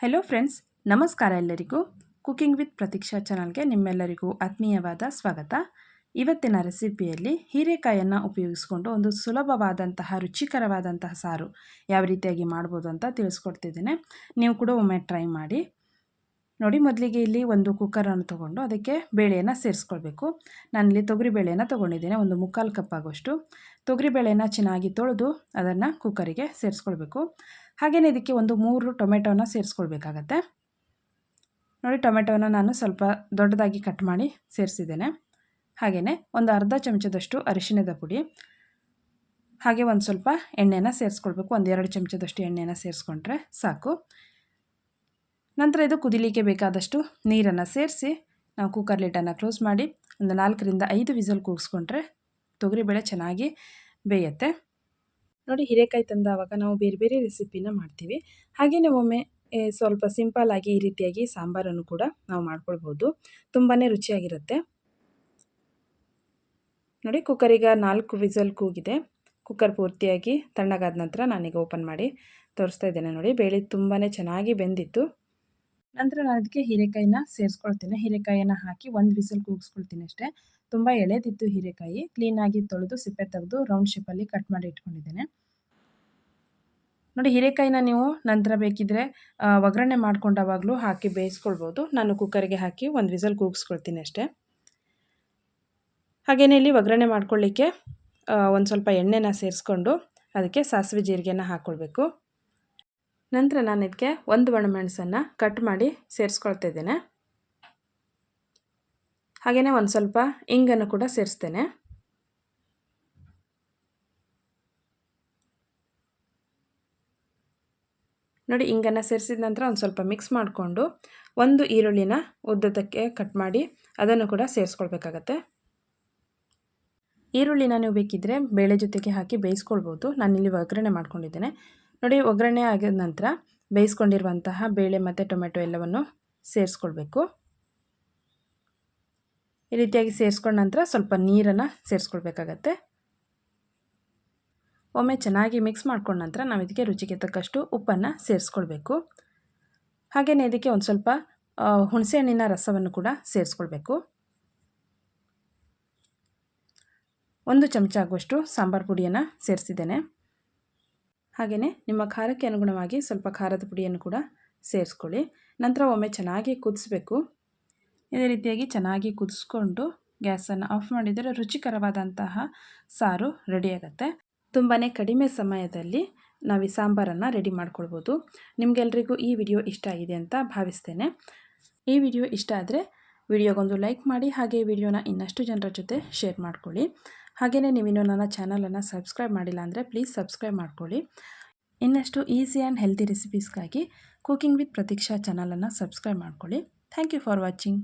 Hello friends ನಮಸ್ಕಾರ ಎಲ್ಲರಿಗೂ. Cooking with Pratiksha ಚಾನಲ್ಗೆ ನಿಮ್ಮೆಲ್ಲರಿಗೂ ಆತ್ಮೀಯವಾದ ಸ್ವಾಗತ. ಇವತ್ತಿನ ರೆಸಿಪಿಯಲ್ಲಿ ಹೀರೆಕಾಯನ್ನು ಉಪಯೋಗಿಸಿಕೊಂಡು ಒಂದು ಸುಲಭವಾದಂತಹ, ರುಚಿಕರವಾದಂತಹ ಸಾರು ಯಾವ ರೀತಿಯಾಗಿ ಮಾಡ್ಬೋದು ಅಂತ ತಿಳಿಸ್ಕೊಡ್ತಿದ್ದೇನೆ. ನೀವು ಕೂಡ ಒಮ್ಮೆ ಟ್ರೈ ಮಾಡಿ. ನೋಡಿ, ಮೊದಲಿಗೆ ಇಲ್ಲಿ ಒಂದು ಕುಕ್ಕರನ್ನು ತೊಗೊಂಡು ಅದಕ್ಕೆ ಬೇಳೆಯನ್ನು ಸೇರಿಸ್ಕೊಳ್ಬೇಕು. ನಾನಿಲ್ಲಿ ತೊಗರಿ ಬೇಳೆಯನ್ನು ತೊಗೊಂಡಿದ್ದೇನೆ, ಒಂದು ಮುಕ್ಕಾಲು ಕಪ್ ಆಗೋಷ್ಟು. ತೊಗರಿ ಬೇಳೆನ ಚೆನ್ನಾಗಿ ತೊಳೆದು ಅದನ್ನು ಕುಕ್ಕರಿಗೆ ಸೇರಿಸ್ಕೊಳ್ಬೇಕು. ಹಾಗೆಯೇ ಇದಕ್ಕೆ ಒಂದು ಮೂರು ಟೊಮೆಟೊನ ಸೇರಿಸ್ಕೊಳ್ಬೇಕಾಗತ್ತೆ. ನೋಡಿ, ಟೊಮೆಟೊನ ನಾನು ಸ್ವಲ್ಪ ದೊಡ್ಡದಾಗಿ ಕಟ್ ಮಾಡಿ ಸೇರಿಸಿದ್ದೇನೆ. ಹಾಗೆಯೇ ಒಂದು ಅರ್ಧ ಚಮಚದಷ್ಟು ಅರಿಶಿಣದ ಪುಡಿ, ಹಾಗೆ ಒಂದು ಸ್ವಲ್ಪ ಎಣ್ಣೆನ ಸೇರಿಸ್ಕೊಳ್ಬೇಕು. ಒಂದು ಎರಡು ಚಮಚದಷ್ಟು ಎಣ್ಣೆನ ಸೇರಿಸ್ಕೊಂಡ್ರೆ ಸಾಕು. ನಂತರ ಇದು ಕುದಿಲಿಕ್ಕೆ ಬೇಕಾದಷ್ಟು ನೀರನ್ನು ಸೇರಿಸಿ ನಾವು ಕುಕ್ಕರ್ ಲಿಟನ್ನು ಕ್ಲೋಸ್ ಮಾಡಿ ಒಂದು ನಾಲ್ಕರಿಂದ ಐದು ವಿಸಲ್ ಕೂಗಿಸ್ಕೊಂಡ್ರೆ ತೊಗರಿಬೇಳೆ ಚೆನ್ನಾಗಿ ಬೇಯುತ್ತೆ. ನೋಡಿ ಹಿರೇಕಾಯಿ ತಂದಾವಾಗ ನಾವು ಬೇರೆ ಬೇರೆ ರೆಸಿಪಿನ ಮಾಡ್ತೀವಿ. ಹಾಗೆಯೇ ಒಮ್ಮೆ ಸ್ವಲ್ಪ ಸಿಂಪಲ್ಲಾಗಿ ಈ ರೀತಿಯಾಗಿ ಸಾಂಬಾರನ್ನು ಕೂಡ ನಾವು ಮಾಡ್ಕೊಳ್ಬೋದು. ತುಂಬಾ ರುಚಿಯಾಗಿರುತ್ತೆ. ನೋಡಿ ಕುಕ್ಕರಿಗೆ ನಾಲ್ಕು ವಿಸಲ್ ಕೂಗಿದೆ. ಕುಕ್ಕರ್ ಪೂರ್ತಿಯಾಗಿ ತಣ್ಣಗಾದ ನಂತರ ನಾನೀಗ ಓಪನ್ ಮಾಡಿ ತೋರಿಸ್ತಾ ಇದ್ದೇನೆ ನೋಡಿ. ಬೇಳೆ ತುಂಬಾ ಚೆನ್ನಾಗಿ ಬೆಂದಿತ್ತು. ನಂತರ ನಾನು ಅದಕ್ಕೆ ಹೀರೆಕಾಯಿನ ಸೇರಿಸ್ಕೊಳ್ತೀನಿ. ಹೀರೆಕಾಯಿಯನ್ನು ಹಾಕಿ ಒಂದು ವಿಸಲ್ ಕೂಗಿಸ್ಕೊಳ್ತೀನಿ ಅಷ್ಟೇ. ತುಂಬ ಎಳೆದಿತ್ತು ಹೀರೆಕಾಯಿ. ಕ್ಲೀನಾಗಿ ತೊಳೆದು ಸಿಪ್ಪೆ ತೆಗೆದು ರೌಂಡ್ ಶೇಪಲ್ಲಿ ಕಟ್ ಮಾಡಿ ಇಟ್ಕೊಂಡಿದ್ದೇನೆ. ನೋಡಿ, ಹೀರೆಕಾಯಿನ ನೀವು ನಂತರ ಬೇಕಿದ್ರೆ ಒಗ್ಗರಣೆ ಮಾಡ್ಕೊಂಡಾವಾಗಲೂ ಹಾಕಿ ಬೇಯಿಸ್ಕೊಳ್ಬೋದು. ನಾನು ಕುಕ್ಕರ್ಗೆ ಹಾಕಿ ಒಂದು ವಿಸಲ್ ಕೂಗಿಸ್ಕೊಳ್ತೀನಿ ಅಷ್ಟೇ. ಹಾಗೆಯೇ ಇಲ್ಲಿ ಒಗ್ಗರಣೆ ಮಾಡ್ಕೊಳ್ಳಿಕ್ಕೆ ಒಂದು ಸ್ವಲ್ಪ ಎಣ್ಣೆನ ಸೇರಿಸ್ಕೊಂಡು ಅದಕ್ಕೆ ಸಾಸಿವೆ ಜೀರಿಗೆನ ಹಾಕ್ಕೊಳ್ಬೇಕು ನಂತರ ನಾನು ಇದಕ್ಕೆ ಒಂದು ಒಣಮೆಣಸನ್ನು ಕಟ್ ಮಾಡಿ ಸೇರಿಸ್ಕೊಳ್ತಾ ಇದ್ದೇನೆ. ಹಾಗೆಯೇ ಒಂದು ಸ್ವಲ್ಪ ಇಂಗನ್ನು ಕೂಡ ಸೇರಿಸ್ತೇನೆ. ನೋಡಿ, ಇಂಗನ್ನು ಸೇರಿಸಿದ ನಂತರ ಒಂದು ಸ್ವಲ್ಪ ಮಿಕ್ಸ್ ಮಾಡಿಕೊಂಡು ಒಂದು ಈರುಳ್ಳಿನ ಉದ್ದದಕ್ಕೆ ಕಟ್ ಮಾಡಿ ಅದನ್ನು ಕೂಡ ಸೇರಿಸ್ಕೊಳ್ಬೇಕಾಗತ್ತೆ. ಈರುಳ್ಳಿನ ನೀವು ಬೇಕಿದ್ದರೆ ಬೇಳೆ ಜೊತೆಗೆ ಹಾಕಿ ಬೇಯಿಸ್ಕೊಳ್ಬೋದು. ನಾನಿಲ್ಲಿ ಒಗ್ಗರಣೆ ಮಾಡ್ಕೊಂಡಿದ್ದೇನೆ. ನೋಡಿ, ಒಗ್ಗರಣೆ ಆಗಿದ ನಂತರ ಬೇಯಿಸ್ಕೊಂಡಿರುವಂತಹ ಬೇಳೆ ಮತ್ತು ಟೊಮೆಟೊ ಎಲ್ಲವನ್ನು ಸೇರಿಸ್ಕೊಳ್ಬೇಕು. ಈ ರೀತಿಯಾಗಿ ಸೇರಿಸ್ಕೊಂಡ ನಂತರ ಸ್ವಲ್ಪ ನೀರನ್ನು ಸೇರಿಸ್ಕೊಳ್ಬೇಕಾಗತ್ತೆ. ಒಮ್ಮೆ ಚೆನ್ನಾಗಿ ಮಿಕ್ಸ್ ಮಾಡ್ಕೊಂಡ ನಂತರ ನಾವು ಇದಕ್ಕೆ ರುಚಿಗೆ ತಕ್ಕಷ್ಟು ಉಪ್ಪನ್ನು ಸೇರಿಸ್ಕೊಳ್ಬೇಕು. ಹಾಗೆಯೇ ಇದಕ್ಕೆ ಒಂದು ಸ್ವಲ್ಪ ಹುಣಸೆಹಣ್ಣಿನ ರಸವನ್ನು ಕೂಡ ಸೇರಿಸ್ಕೊಳ್ಬೇಕು. ಒಂದು ಚಮಚ ಆಗುವಷ್ಟು ಸಾಂಬಾರು ಪುಡಿಯನ್ನು ಸೇರಿಸಿದ್ದೇನೆ. ಹಾಗೆಯೇ ನಿಮ್ಮ ಖಾರಕ್ಕೆ ಅನುಗುಣವಾಗಿ ಸ್ವಲ್ಪ ಖಾರದ ಪುಡಿಯನ್ನು ಕೂಡ ಸೇರಿಸ್ಕೊಳ್ಳಿ. ನಂತರ ಒಮ್ಮೆ ಚೆನ್ನಾಗಿ ಕುದಿಸ್ಬೇಕು. ಇದೇ ರೀತಿಯಾಗಿ ಚೆನ್ನಾಗಿ ಕುದಿಸ್ಕೊಂಡು ಗ್ಯಾಸನ್ನು ಆಫ್ ಮಾಡಿದರೆ ರುಚಿಕರವಾದಂತಹ ಸಾರು ರೆಡಿಯಾಗತ್ತೆ ತುಂಬಾ ಕಡಿಮೆ ಸಮಯದಲ್ಲಿ ನಾವು ಈ ಸಾಂಬಾರನ್ನು ರೆಡಿ ಮಾಡ್ಕೊಳ್ಬೋದು. ನಿಮಗೆಲ್ರಿಗೂ ಈ ವಿಡಿಯೋ ಇಷ್ಟ ಆಗಿದೆ ಅಂತ ಭಾವಿಸ್ತೇನೆ. ಈ ವಿಡಿಯೋ ಇಷ್ಟ ಆದರೆ ವಿಡಿಯೋಗೊಂದು ಲೈಕ್ ಮಾಡಿ ಹಾಗೆ ವಿಡಿಯೋನ ಇನ್ನಷ್ಟು ಜನರ ಜೊತೆ ಶೇರ್ ಮಾಡ್ಕೊಳ್ಳಿ. ಹಾಗೆಯೇ ನೀವಿನ್ನು ನನ್ನ ಚಾನಲನ್ನು ಸಬ್ಸ್ಕ್ರೈಬ್ ಮಾಡಿಲ್ಲ ಅಂದರೆ ಪ್ಲೀಸ್ ಸಬ್ಸ್ಕ್ರೈಬ್ ಮಾಡ್ಕೊಳ್ಳಿ. ಇನ್ನಷ್ಟು ಈಸಿ ಆ್ಯಂಡ್ ಹೆಲ್ತಿ ರೆಸಿಪೀಸ್ಗಾಗಿ ಕುಕಿಂಗ್ ವಿತ್ ಪ್ರತೀಕ್ಷಾ ಚಾನಲನ್ನು ಸಬ್ಸ್ಕ್ರೈಬ್ ಮಾಡ್ಕೊಳ್ಳಿ. Thank you for watching.